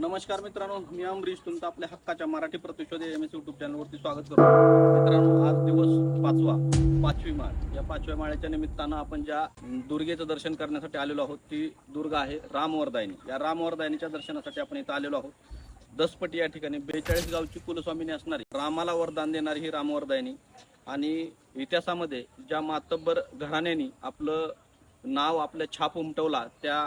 नमस्कार मित्रांनो मी अमरीश तुमचं आपल्या हक्काच्या मराठी प्रतिशोध एम एस युट्यूब चॅनलवरती स्वागत करतो. मित्रांनो आज दिवस पाचवा पाचवी माळ. या पाचव्या माळ्याच्या निमित्तानं आपण ज्या दुर्गेचं दर्शन करण्यासाठी आलेलो आहोत ती दुर्गा आहे रामवरदायनी या रामवरदायनीच्या दर्शनासाठी आपण इथं आलेलो आहोत. दसपटी या ठिकाणी बेचाळीस गावची कुलस्वामिनी असणारी रामाला वरदान देणारी ही रामवरदायनी आणि इतिहासामध्ये ज्या मातब्बर घराण्यानी आपलं नाव आपलं छाप उमटवला त्या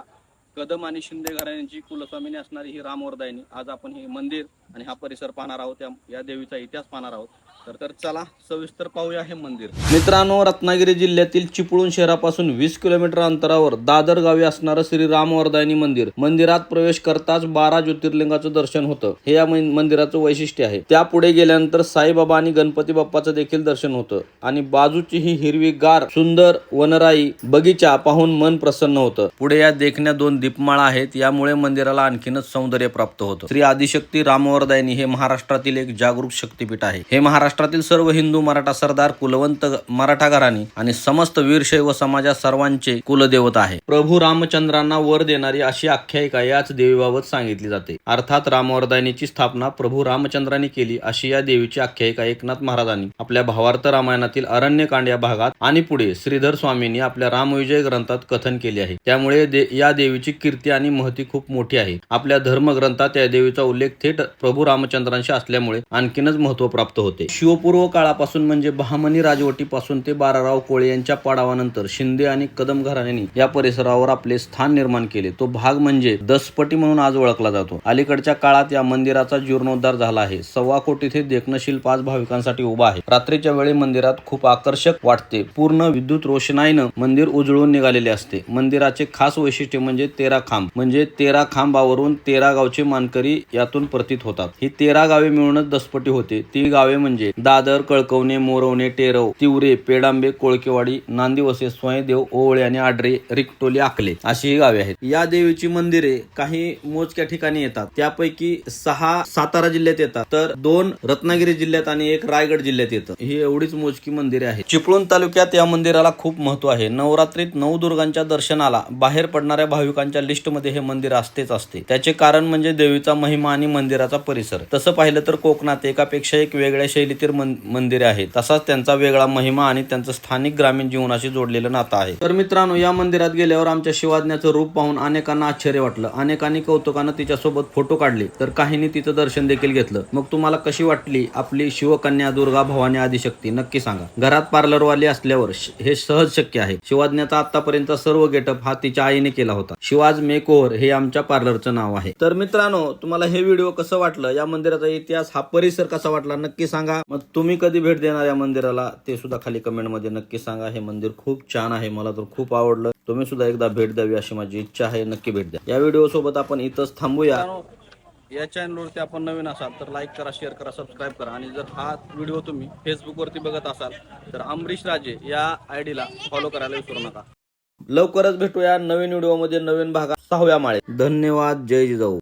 कदम आणि शिंदे यांची कुलस्वामिनी असणारी ही रामवरदायनी आज आपण हे मंदिर आणि हा परिसर पाहणार आहोत या- देवीचा इतिहास पाहणार आहोत. तर तर चला सविस्तर पाहूया हे मंदिर. मित्रांनो रत्नागिरी जिल्ह्यातील चिपळूण शहरापासून वीस किलोमीटर अंतरावर दादर गावी असणारं श्री रामवरदायनी मंदिर. मंदिरात प्रवेश करताच बारा ज्योतिर्लिंगाचं दर्शन होतं. हे या मंदिराचं वैशिष्ट्य आहे. त्या पुढे गेल्यानंतर साईबाबा आणि गणपती बाप्पाचं देखील दर्शन होतं. आणि बाजूची ही हिरवी गार सुंदर वनराई बगीचा पाहून मन प्रसन्न होतं. पुढे या देखण्या दोन दीपमाळा आहेत. यामुळे मंदिराला आणखीनच सौंदर्य प्राप्त होतं. श्री आदिशक्ती रामवरदायनी हे महाराष्ट्रातील एक जागरूक शक्तीपीठ आहे. हे महाराष्ट्रातील सर्व हिंदू मराठा सरदार कुलवंत मराठा घराणी आणि समस्त वीरशैव समाजा सर्वांचे कुलदेवता आहे. प्रभू रामचंद्रांना वर देणारी अशी आख्यायिका याच देवीबाबत सांगितली जाते. अर्थात रामवरदायनीची स्थापना प्रभू रामचंद्रांनी केली अशी या देवीची आख्यायिका एकनाथ महाराजांनी आपल्या भावार्थ रामायणातील अरण्यकांड या भागात आणि पुढे श्रीधर स्वामींनी आपल्या रामविजय ग्रंथात कथन केले आहे. त्यामुळे दे- या देवीची कीर्ती आणि महती खूप मोठी आहे. आपल्या धर्मग्रंथात या देवीचा उल्लेख थेट प्रभू रामचंद्रांशी असल्यामुळे आणखीनच महत्त्व प्राप्त होते. शिवपूर्व काळापासून म्हणजे बहामनी राजवटीपासून ते बाराराव कोळे यांच्या पाडावानंतर शिंदे आणि कदम घराण्यांनी या परिसरावर आपले स्थान निर्माण केले. तो भाग म्हणजे दसपटी म्हणून आज ओळखला जातो. अलीकडच्या काळात या मंदिराचा जीर्णोद्धार झाला आहे. सव्वा कोटी ते देखणशील पाच भाविकांसाठी उभा आहे. रात्रीच्या वेळी मंदिरात खूप आकर्षक वाटते. पूर्ण विद्युत रोषणाईनं मंदिर उजळून निघालेले असते. मंदिराचे खास वैशिष्ट्य म्हणजे तेरा खांब. म्हणजे तेरा खांबावरून तेरा गावचे मानकरी यातून प्रतीत होतात. ही तेरा गावे मिळूनच दसपटी होते. ती गावे म्हणजे दादर कळकवणे मोरवणे टेरव तिवरे पेडांबे कोळकेवाडी नांदिवसे स्वयंदेव ओवळे आणि आडरे रिकटोली आकले अशी ही गावे आहेत. या देवीची मंदिरे काही मोजक्या ठिकाणी येतात. त्यापैकी सहा सातारा जिल्ह्यात येतात. तर दोन रत्नागिरी जिल्ह्यात आणि एक रायगड जिल्ह्यात येतं. ही एवढीच मोजकी मंदिरे आहेत. चिपळूण तालुक्यात या मंदिराला खूप महत्त्व आहे. नवरात्रीत नऊ दुर्गांच्या दर्शनाला बाहेर पडणाऱ्या भाविकांच्या लिस्टमध्ये हे मंदिर असतेच असते. त्याचे कारण म्हणजे देवीचा महिमा आणि मंदिराचा परिसर. तसं पाहिलं तर कोकणात एकापेक्षा एक वेगळ्या शैलीतील मंदिरे आहेत. तसाच त्यांचा वेगळा महिमा आणि त्यांचं स्थानिक ग्रामीण जीवनाशी जोडलेलं नातं आहे. तर मित्रांनो या मंदिरात गेल्यावर आमच्या शिवाज्ञाचं रूप पाहून अनेकांना आश्चर्य वाटलं. अनेकांनी कौतुकानं तिच्यासोबत फोटो काढले. तर काहींनी तिचं दर्शन देखील घेतलं. मग तुम्हाला कशी वाटली आपली शिवकन्या दुर्गा भवानी आदिशक्ती? नक्की सांगा. घरात पार्लरवाली असल्यावर हे सहज शक्य आहे. शिवाज्ञाचा आतापर्यंत सर्व गेटअप हा तिच्या आईने केला होता. शिवाज मेकओव्हर हे आमच्या पार्लरचं नाव आहे. तर मित्रांनो तुम्हाला हे व्हिडिओ कसं वाटलं वाटलं या मंदिराचा इतिहास हा परिसर कसा वाटला नक्की सांगा. मग तुम्ही कधी भेट देणार या मंदिराला ते सुद्धा खाली कमेंटमध्ये नक्की सांगा. हे मंदिर खूप छान आहे मला तर खूप आवडलं. तुम्ही सुद्धा एकदा भेट द्यावी अशी माझी इच्छा आहे नक्की भेट द्या. या व्हिडिओ सोबत आपण इथंच थांबूया. या चॅनलवरती आपण नवीन असाल तर लाईक करा शेअर करा सबस्क्राईब करा. आणि जर हा व्हिडिओ तुम्ही फेसबुकवरती बघत असाल तर अमरीश राजे या आय डीला फॉलो करायला विसरू नका. लवकरच भेटूया नवीन व्हिडिओमध्ये नवीन भागात. सहाव्या माळे धन्यवाद. जय जिजाऊ.